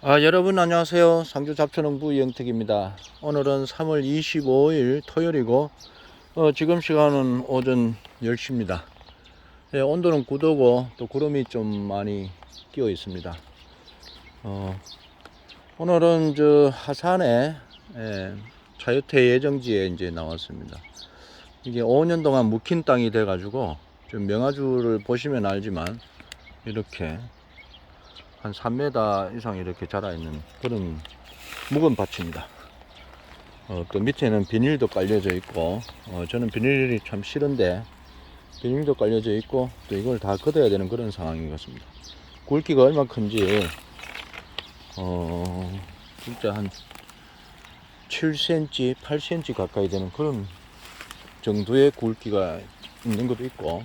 아, 여러분 안녕하세요. 상주 잡초농부 이영택입니다. 오늘은 3월 25일 토요일이고 어, 지금 시간은 오전 10시입니다. 예, 온도는 9도고 또 구름이 좀 많이 끼어 있습니다. 어, 오늘은 저 하산에 예, 자유태 예정지에 이제 나왔습니다. 이게 5년 동안 묵힌 땅이 돼 가지고 좀 명아주를 보시면 알지만 이렇게 한 3m 이상 이렇게 자라 있는 그런 묵은 밭입니다. 어, 또 밑에는 비닐도 깔려져 있고, 어, 저는 비닐이 참 싫은데, 비닐도 깔려져 있고, 또 이걸 다 걷어야 되는 그런 상황인 것 같습니다. 굵기가 얼마 큰지, 어, 진짜 한 7cm, 8cm 가까이 되는 그런 정도의 굵기가 있는 것도 있고,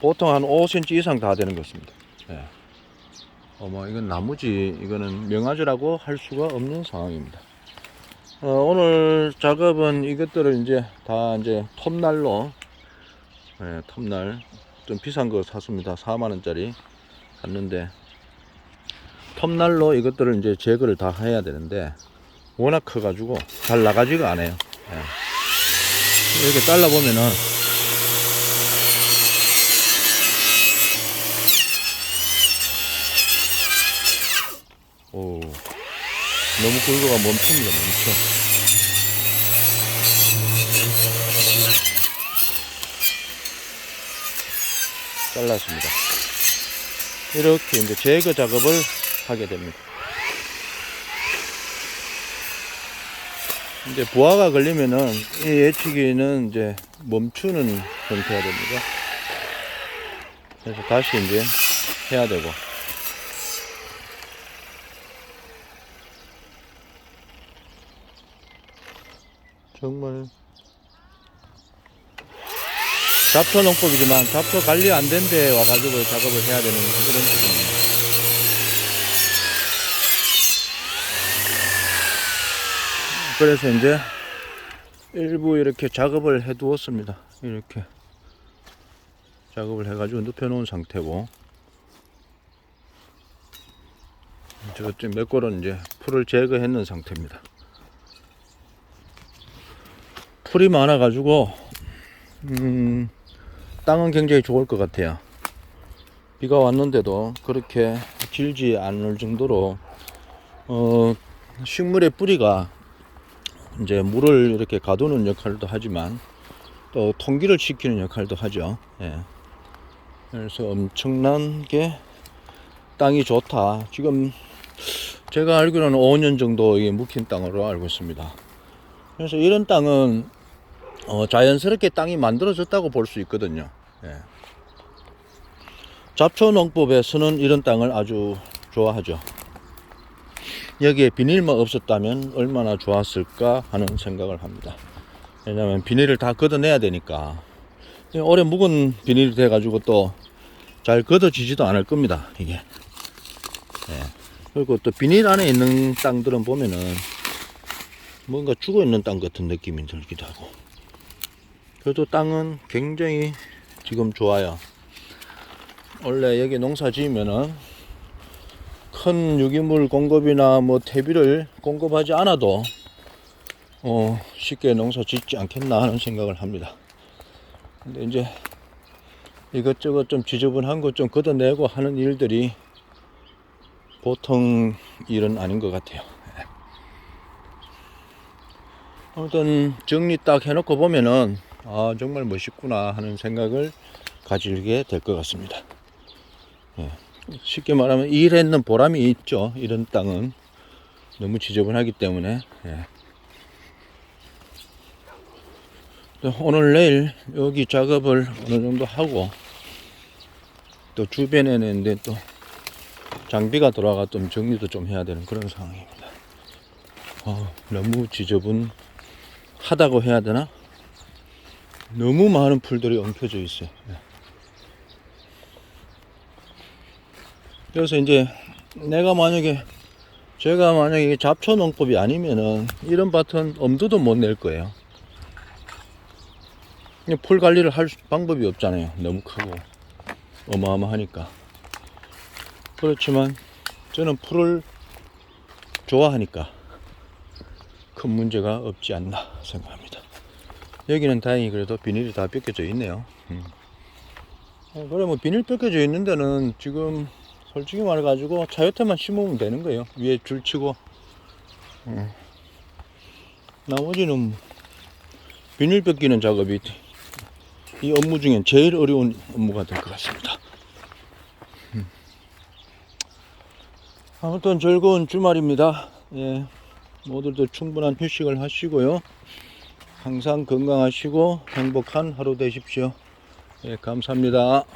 보통 한 5cm 이상 다 되는 것 같습니다. 예. 어머 이건 나무지 이거는 명아주라고 할 수가 없는 상황입니다. 어, 오늘 작업은 이것들을 이제 다 이제 톱날로 예, 톱날 좀 비싼 거 샀습니다. 4만 원짜리 샀는데 톱날로 이것들을 이제 제거를 다 해야 되는데 워낙 커가지고 잘 나가지가 않아요. 예. 이렇게 잘라 보면은 너무 굵어가 멈춥니다, 멈춰. 잘랐습니다. 이렇게 이제 제거 작업을 하게 됩니다. 이제 부하가 걸리면은 이 예치기는 이제 멈추는 형태가 됩니다. 그래서 다시 이제 해야 되고. 정말 잡초 농법이지만 잡초 관리 안 된 데 와가지고 작업을 해야 되는 그런 부분입니다. 그래서 이제 일부 이렇게 작업을 해 두었습니다. 이렇게 작업을 해가지고 눕혀 놓은 상태고 저쯤 몇 골은 이제 풀을 놓은 상태입니다. 풀이 많아 가지고 음, 땅은 굉장히 좋을 것 같아요. 비가 왔는데도 그렇게 길지 않을 정도로 어, 식물의 뿌리가 이제 물을 이렇게 가두는 역할도 하지만 또 통기를 시키는 역할도 하죠. 예. 그래서 엄청난 게 땅이 좋다. 지금 제가 알기로는 5년 정도 묵힌 땅으로 알고 있습니다. 그래서 이런 땅은 어, 자연스럽게 땅이 만들어졌다고 볼 수 있거든요. 예. 잡초 농법에서는 이런 땅을 아주 좋아하죠. 여기에 비닐만 없었다면 얼마나 좋았을까 하는 생각을 합니다. 왜냐하면 비닐을 다 걷어내야 되니까 오래 묵은 비닐이 돼가지고 또 잘 걷어지지도 않을 겁니다. 이게. 예. 그리고 또 비닐 안에 있는 땅들은 보면은 뭔가 죽어 있는 땅 같은 느낌이 들기도 하고. 그래도 땅은 굉장히 지금 좋아요. 원래 여기 농사 지으면은 큰 유기물 공급이나 뭐 퇴비를 공급하지 않아도 어 쉽게 농사 짓지 않겠나 하는 생각을 합니다. 근데 이제 이것저것 좀 지저분한 것 좀 걷어내고 하는 일들이 보통 일은 아닌 것 같아요. 예. 아무튼 정리 딱 해놓고 보면은 아 정말 멋있구나 하는 생각을 가지게 될 것 같습니다. 예. 쉽게 말하면 일했는 보람이 있죠. 이런 땅은 너무 지저분하기 때문에 예. 또 오늘 내일 여기 작업을 어느 정도 하고 또 주변에는 이제 또 장비가 돌아가 좀 정리도 좀 해야 되는 그런 상황입니다. 어, 너무 지저분 하다고 해야 되나? 너무 많은 풀들이 엉켜져 있어요. 예. 그래서 이제 내가 만약에 제가 만약에 잡초 농법이 아니면은 이런 밭은 엄두도 못 낼 거예요. 풀 관리를 할 수- 방법이 없잖아요. 너무 크고 어마어마하니까. 그렇지만 저는 풀을 좋아하니까 큰 문제가 없지 않나 생각합니다. 여기는 다행히 그래도 비닐이 다 벗겨져 있네요. 음. 어, 그래 뭐 비닐 벗겨져 있는 데는 지금 솔직히 말해가지고 차요태만 심으면 되는 거예요. 위에 줄 치고. 음. 나머지는 비닐 벗기는 작업이 이 업무 중엔 제일 어려운 업무가 될 것 같습니다. 음. 아무튼 즐거운 주말입니다. 예. 모두들 충분한 휴식을 하시고요. 항상 건강하시고 행복한 하루 되십시오. 예, 감사합니다.